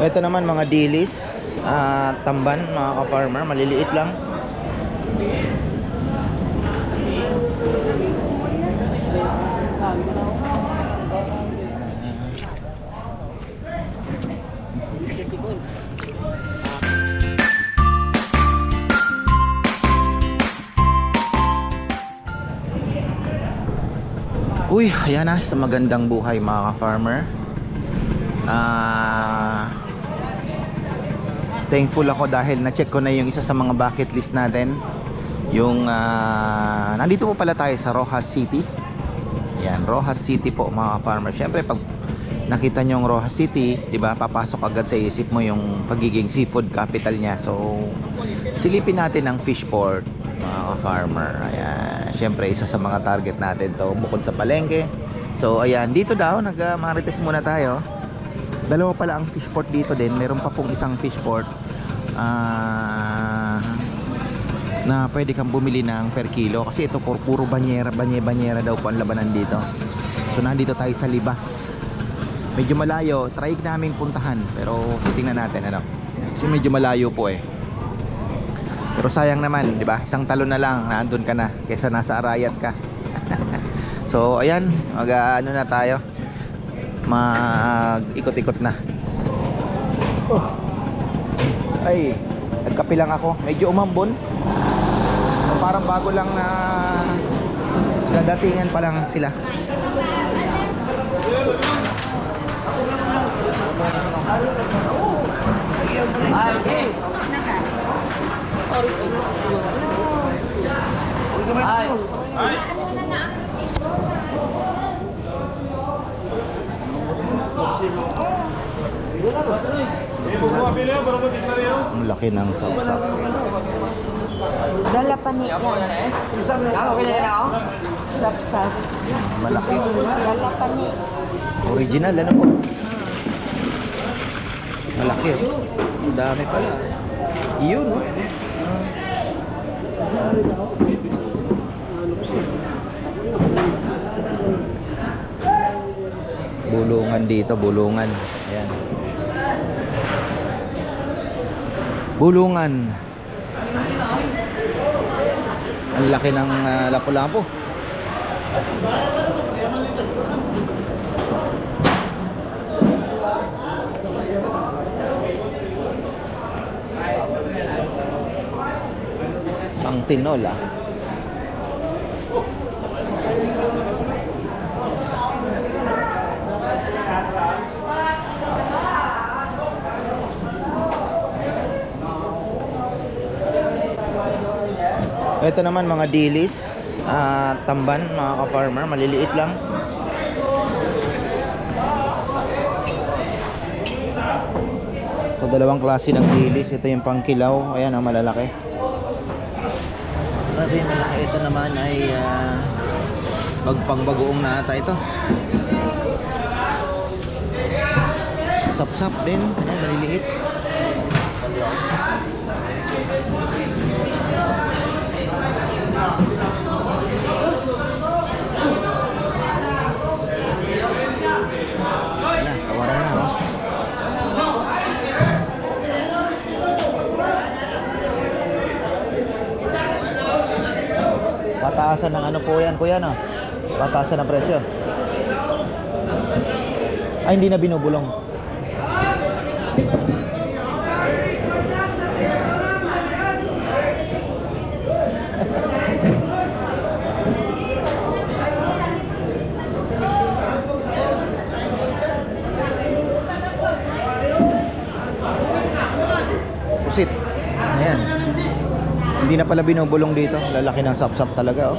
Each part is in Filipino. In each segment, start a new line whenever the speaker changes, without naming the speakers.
Ito naman mga dilis, ah, tamban, mga ka-farmer, maliliit lang. Uy, ayan na sa magandang buhay mga ka-farmer. Ah thankful ako dahil na-check ko na yung isa sa mga bucket list natin. Yung ah, nandito po pala tayo sa Rojas City. Yan, Rojas City po mga ka-farmer. Syempre pag nakita nyo yung Rojas City, 'di ba? Papasok agad sa isip mo yung pagiging seafood capital niya. So silipin natin ang fish port mga ka-farmer. Ayan, syempre isa sa mga target natin 'to bukod sa palengke. So ayan, dito daw nag-marites muna tayo. Dalawa pala ang fish port dito din. Meron pa pong isang fish port ah, na pwede kang bumili ng per kilo kasi ito puro, puro banyera, banye, banyera daw po ang labanan dito. So nandito tayo sa Libas. Medyo malayo, try namin puntahan pero tingnan natin ano. Kasi medyo malayo po eh. Pero sayang naman, 'di ba? Isang talon na lang, naandun ka na kaysa nasa Arayat ka. so ayan, mag ah, ano na tayo mag ikot-ikot na. Oh. ay nagkape lang ako. Medyo umambon. So, parang bago lang na dadatingan pa lang sila ang laki ng sapsap
Dala pa ni yan. Sap-sap.
malaki
Dala pa ni.
original ano po malaki oh ang dami pala yun oh bulungan dito bulungan. Ayan. Bulungan. Ang laki ng uh, lapu-lapu. Pang tinola Ito naman mga dilis, ah, tamban, mga ka-farmer, maliliit lang. So dalawang klase ng dilis, ito yung pangkilaw, ayan ang malalaki. Ito yung malaki, ito naman ay uh, magpangbagoong na ata ito. Sap-sap din, ayan maliliit. Ayan na, tawaran na oh. Pataasan ng ano po yan, kuya no? Pataasan ng presyo. Ay, hindi na binubulong. Pusit. Ayan. Hindi na pala binubulong dito. Lalaki ng sapsap talaga, oh.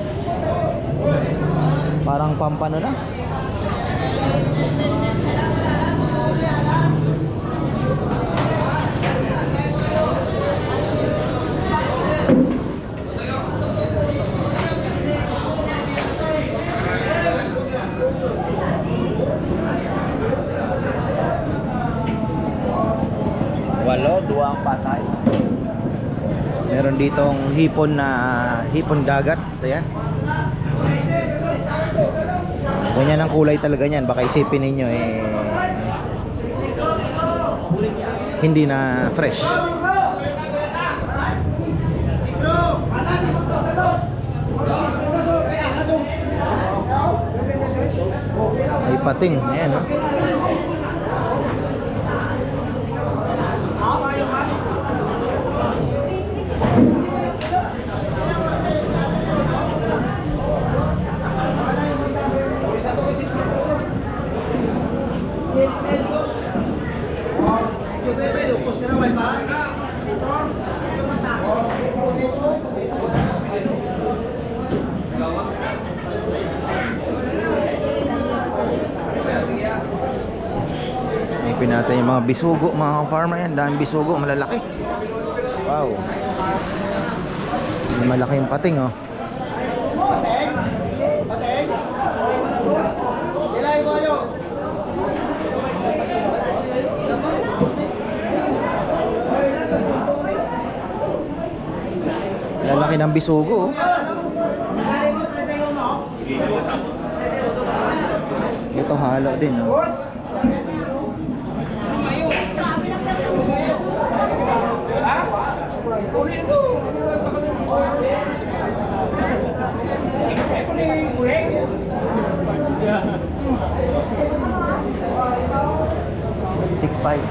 Parang pampano na. Meron ditong hipon na hipon dagat. Ayan. Ganyan ang kulay talaga niyan. Baka isipin ninyo eh hindi na fresh. Ay pating, ayan oh. May pinatay yung bisugo, mga farmer yan. Daming bisugo, malalaki. Wow. Malaki yung pating, oh. Lalaki ng bisugo, oh. Ito halo din, oh. Six five.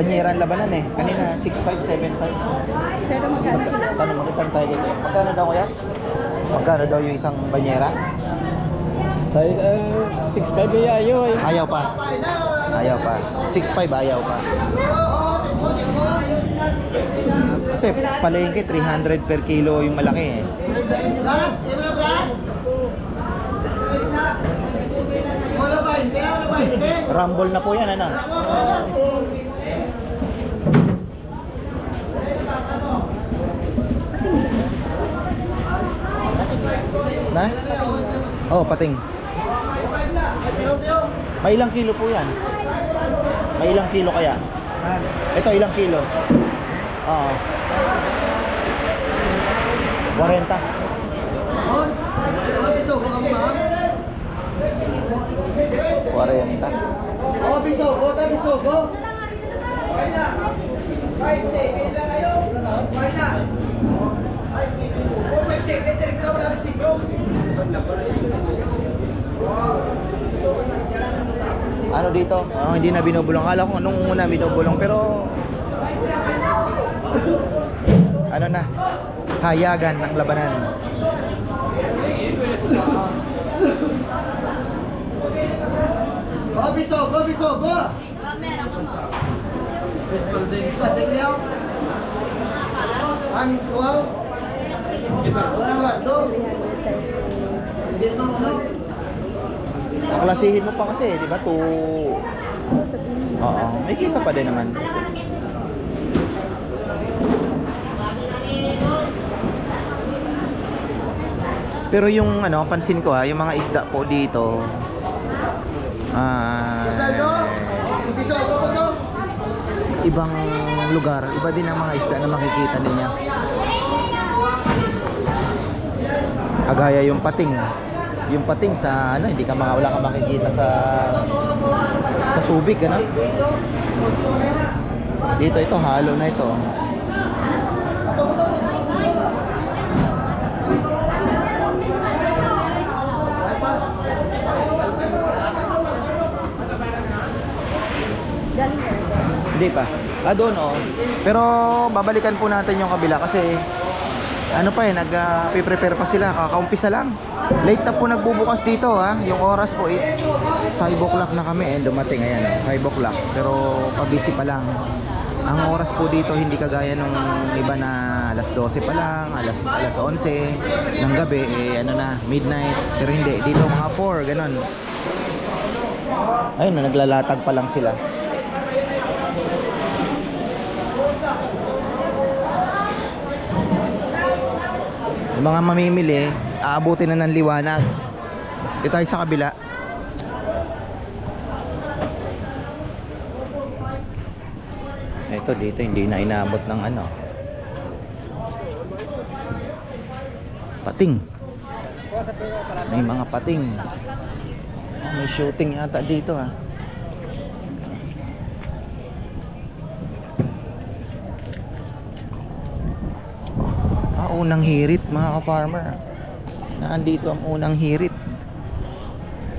Ang labanan eh. Kanina 6'5", 7'5".
Pero magkano?
Tanong mo kitang tayo dito. Magkano daw kuya? Magkano daw yung isang banyera?
Sa uh, 6'5 ay ayo ay.
Ayaw pa. Ayaw pa. 6'5 ayaw pa. Kasi palengke 300 per kilo yung malaki eh. Rumble na po yan ano? Na? Oh, pating. May ilang kilo po yan? May ilang kilo kaya? Ito ilang kilo? Oo. 40.
Boss, ano bisogo ka mo ma'am?
40.
Oo, bisogo, ta bisogo. Okay na. Five seven lang kayo. Okay na. Five seven. Kung five seven, direct na wala kasi ko.
Ano dito? Oh, hindi na binubulong. Kala ko nung una binubulong pero ano na? Hayagan ng labanan.
Oo, bisogo, bisogo. Ispading niyo. Ang wow. Wala do. Hindi mo no.
Aklasihin mo pa kasi, di ba? To Oo, may kita pa din naman. Pero yung ano, pansin ko ha, yung mga isda po dito. Ah, ibang lugar, iba din ang mga isda na makikita ninyo. Kagaya yung pating. Yung pating sa ano, hindi ka mga wala ka makikita sa sa Subic, ano? Dito ito halo na ito. Hindi pa. Ah, doon oh. Pero babalikan po natin yung kabila kasi ano pa eh, nag-prepare pa sila. Kakaumpisa lang. Late na po nagbubukas dito ha. Yung oras po is 5 o'clock na kami eh. Dumating ayan oh, 5 o'clock. Pero pabisi pa lang. Ang oras po dito hindi kagaya nung iba na alas 12 pa lang, alas, alas 11 ng gabi, eh ano na, midnight. Pero hindi, dito mga 4, ganon. Ayun, na, naglalatag pa lang sila. Yung mga mamimili, aabutin na ng liwanag. Dito tayo sa kabila. Ito dito hindi na inaabot ng ano. Pating. May mga pating. May shooting yata dito ah. Unang hirit mga ka-farmer. Naandito ang unang hirit.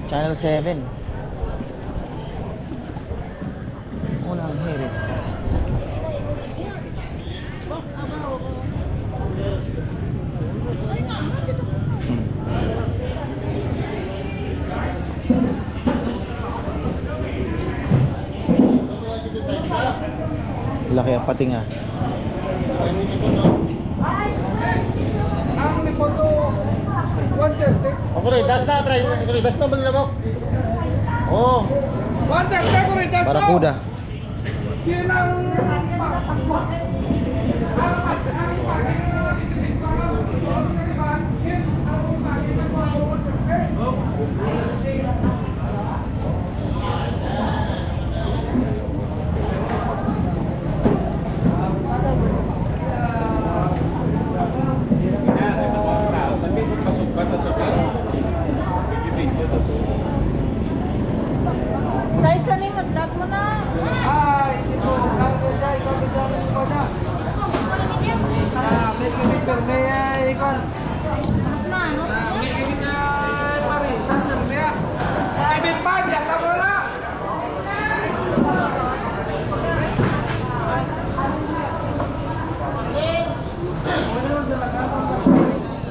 Channel 7. Unang hirit. Laki ang pating ah.
Ako rin, das na, try. Ako rin, das na, balik ako. Oo.
130 ko rin, that's
Barakuda.
Yun ang...
Size lang yung mag-lock mo na.
Ay, ito, ang ganda, ikaw ganda ng ikaw na. Ah, may kinitor, may uh, ikon. Ah, may kinitor, pare, sandal, may ah. Seven five, yata mo na.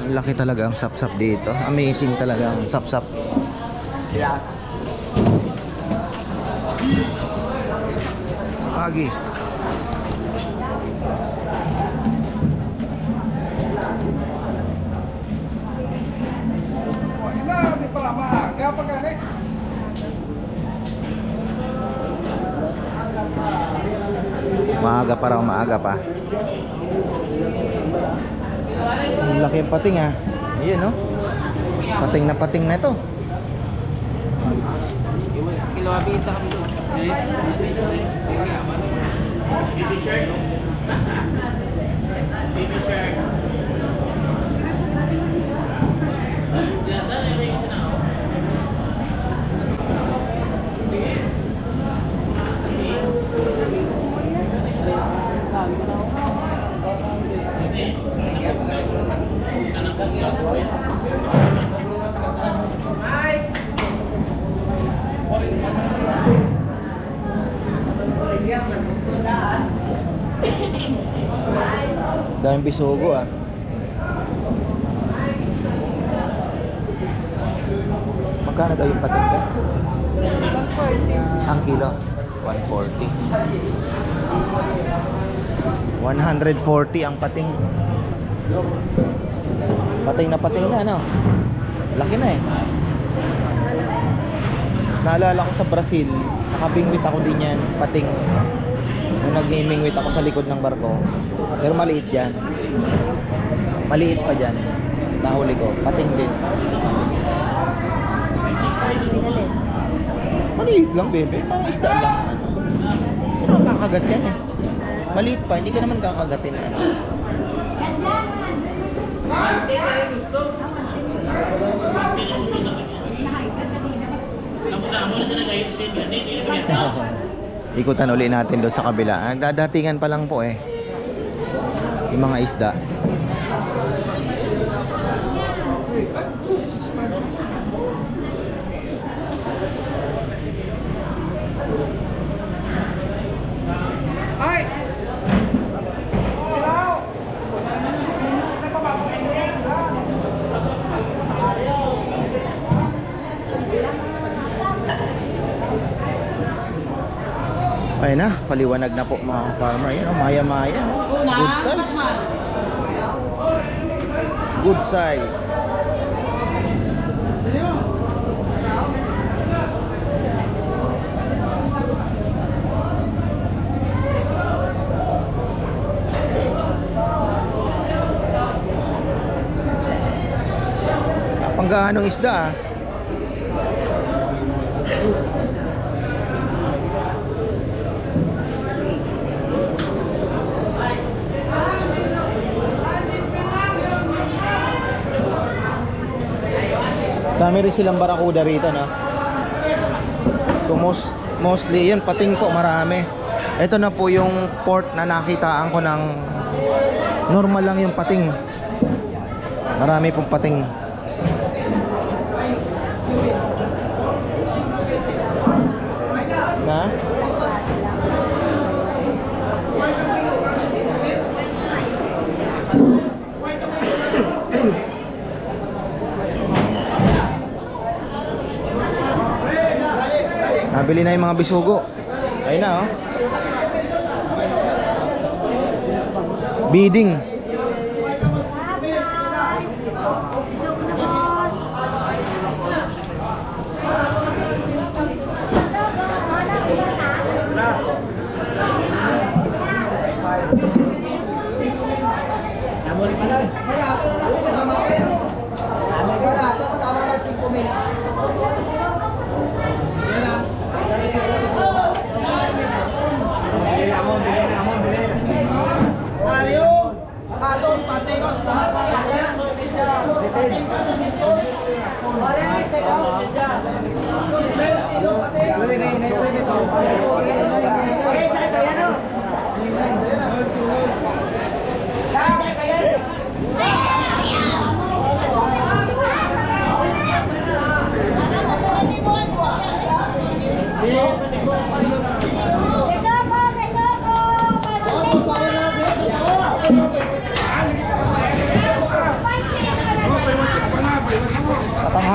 Ang laki talaga ang sapsap dito. Amazing talaga ang sapsap. Pagi.
Ina, di pala maaga pa kasi.
Maaga pa raw, maaga pa. Ang laki ang pating ah. Ayan no. Pating na pating na ito. Daming bisugo ah. Magkano daw yung pating ko? Ang kilo? 140. 140 ang pating. Pating na pating na, ano? Laki na eh. Naalala ko sa Brazil, nakabingwit ako din yan, pating. Nung nag-gamingwit ako sa likod ng barko. Pero maliit yan. Maliit pa dyan. Nahuli ko. Pating din. Maliit lang, bebe. Mga isda lang. Ano. Pero kakagat yan eh. Maliit pa, hindi ka naman kakagatin na ano. Ikutan uli natin doon sa kabila. Ah, Dadatingan pa lang po eh. Yung mga isda.
Ay! Ilaw!
Ayun na, po mga farmer. Yun, oh, maya-maya. Good size. Good size. Panggaanong isda ah. Marami rin silang barakuda rito, no? So most, mostly, yun, pating po, marami. Ito na po yung port na nakitaan ko ng normal lang yung pating. Marami pong pating. Na? Nabili na yung mga bisugo. Ayun na oh. Bidding.
Barato na lang pinakamatin. Barato, katama mag 5 mil. Yan ah. Mario, Kadon, Pategos, lahat ng Pating ka to sintos. Mario, may segaw. Dos mil, kilo pating. Okay, sa ito, yan o. Sa ito, yan.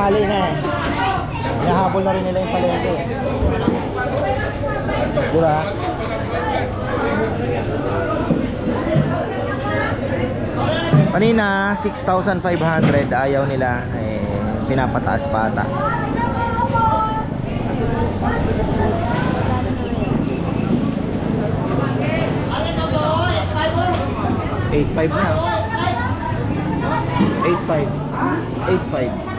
Patanghali na eh. Hinahabol na rin nila yung palengke. Diba? Kanina, 6,500 ayaw nila. Eh, pinapataas pa ata. Eight five na. Eight five. Eight five.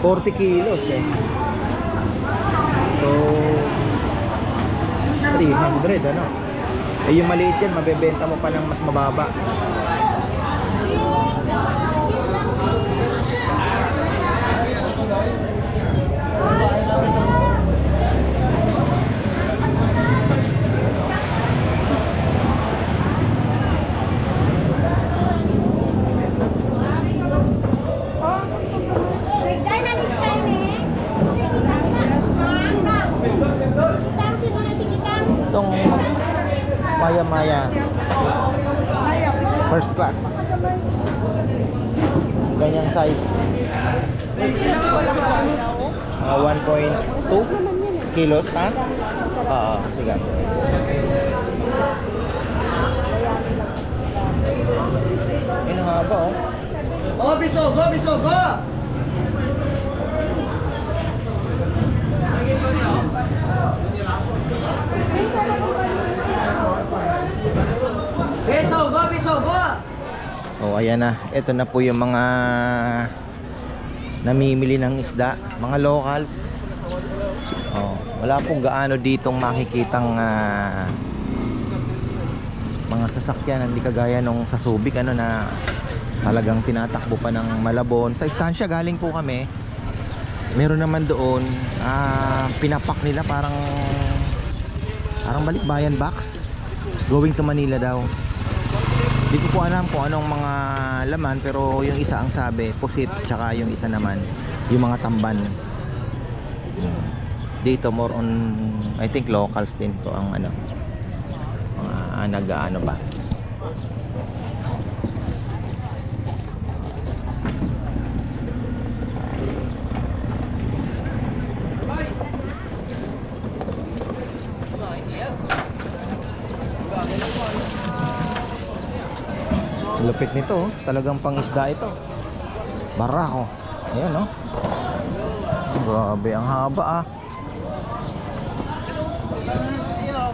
Forty kilos eh. So 300 ano. Eh yung maliit yan, mabebenta mo pa ng mas mababa. Kilos ha? Oo, sige Yun ang haba oh
Oh, bisogo, bisogo! Bisogo, bisogo!
Oh, ayan na. Ito na po yung mga namimili ng isda, mga locals. Wala pong gaano ditong makikitang ah, mga sasakyan hindi kagaya nung sa Subic ano na talagang tinatakbo pa ng Malabon. Sa istansya galing po kami. Meron naman doon ah, pinapak nila parang parang balikbayan box going to Manila daw. Di ko po alam kung anong mga laman pero yung isa ang sabi, pusit, tsaka yung isa naman, yung mga tamban. Dito more on I think locals din to ang ano mga nag-ano ba. Lupit nito, oh. talagang pangisda ito. Barako. Ayan, no? Grabe, ang haba ah.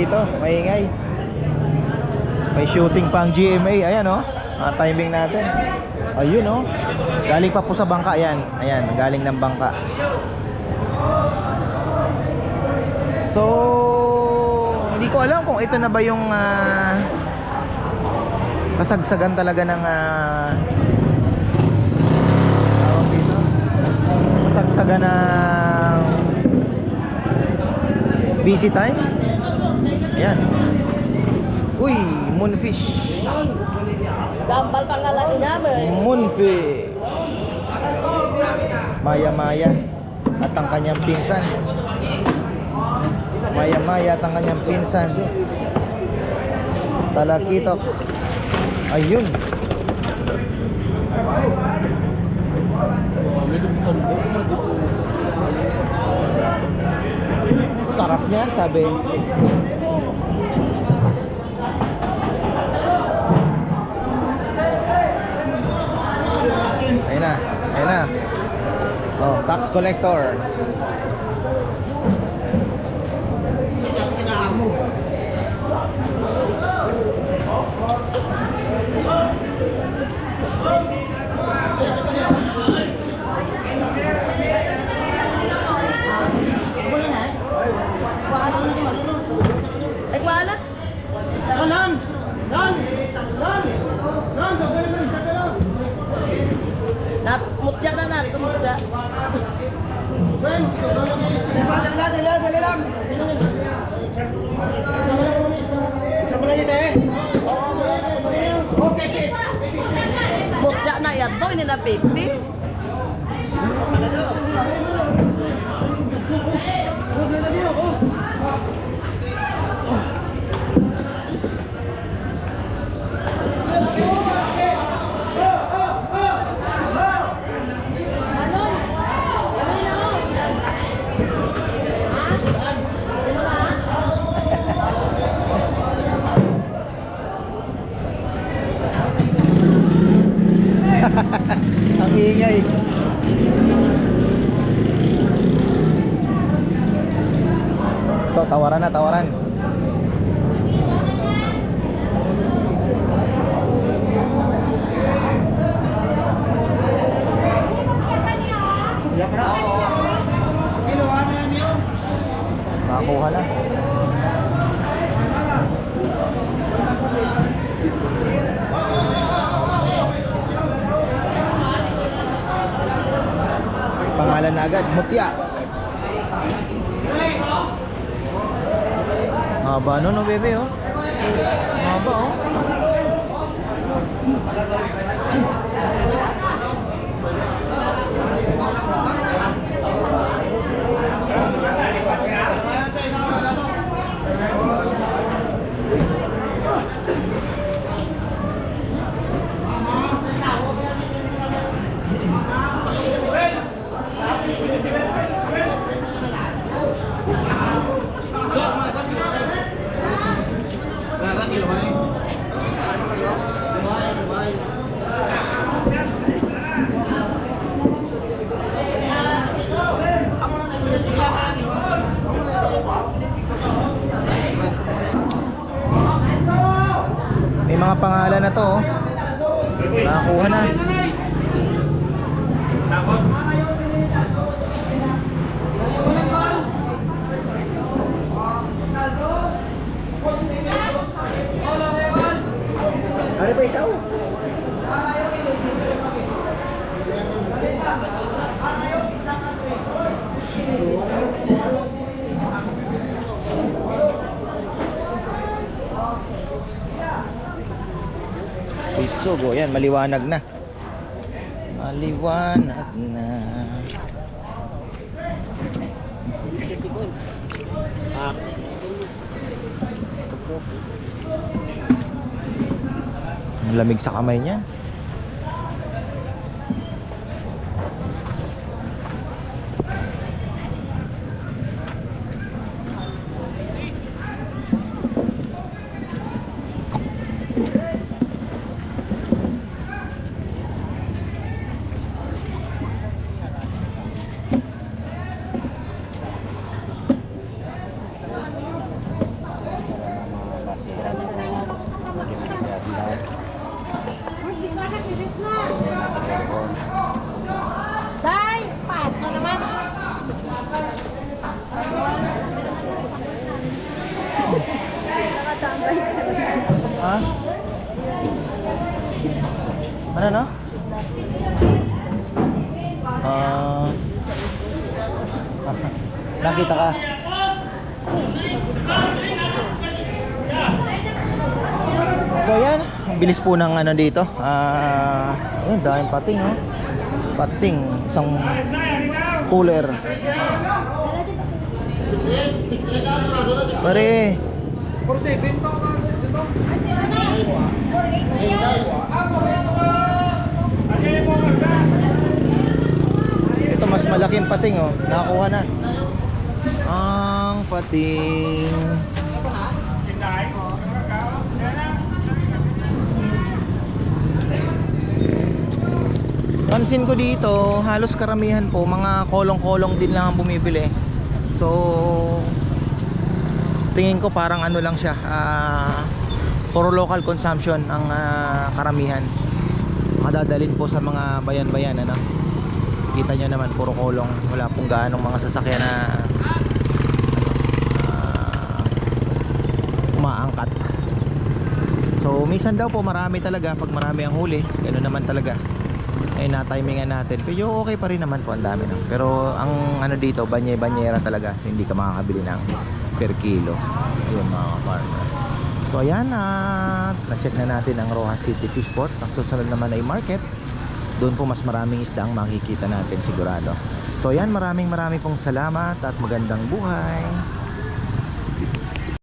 dito, maingay. May shooting pa ang GMA, ayan oh. Ang timing natin. Ayun oh. Galing pa po sa bangka yan. Ayan, galing ng bangka. So, hindi ko alam kung ito na ba yung ah, kasagsagan talaga ng dito. Kasagsagan ng busy time. Ayan. Uy, moonfish.
Gambal pangalain namin.
Moonfish. Maya-maya at ang kanyang pinsan. Maya-maya at ang kanyang pinsan. Talakitok. Ayun. Sarap niya, sabi. Ayun na, ayun na. Oh, tax collector.
Ay, wala.
Lan! Lan! Lan! Lan! Doon na sa dalaw.
Nat, mutya na nat, mutya.
Dala, dala, dala, lang. Isa mo lang ito eh. Okay, okay.
Mutya na yan to, hindi na pipi.
Ang ingay. Tawaran na, tawaran.
Ginawa na lang yun.
Nakakuha na. Pangalan na agad, Mutya. Haba no, no, bebe, oh. Haba, oh. May mga pangalan na to, oh. Nakakuha na. Bisugo. Yan, maliwanag na. Maliwanag na. Ang lamig sa kamay niya. Ha? Ano no? Ah. nakita ka? So yan, bilis po ng ano dito. Ah, ayun, dahil pating oh. Pating, isang cooler. Pare,
For 7 to,
ito. Mas malaking pating oh. Nakakuha na. Ang pating. Pansin ko dito, halos karamihan po mga kolong-kolong din lang ang bumibili. So tingin ko parang ano lang siya, ah for local consumption ang ah, karamihan. Makadadalin po sa mga bayan-bayan ano? Kita nyo naman puro kolong. Wala pong gaanong mga sasakyan na ah, umaangkat. So minsan daw po marami talaga pag marami ang huli. Ganoon naman talaga. Ay na-timingan natin. Pero okay pa rin naman po ang dami no? pero ang ano dito banyay-banyera talaga. So hindi ka makakabili ng per kilo. Yun mga farmer so ayan at na-check na natin ang Rojas City Fish Port ang susunod naman ay market doon po mas maraming isda ang makikita natin sigurado. So yan, maraming maraming pong salamat at magandang buhay.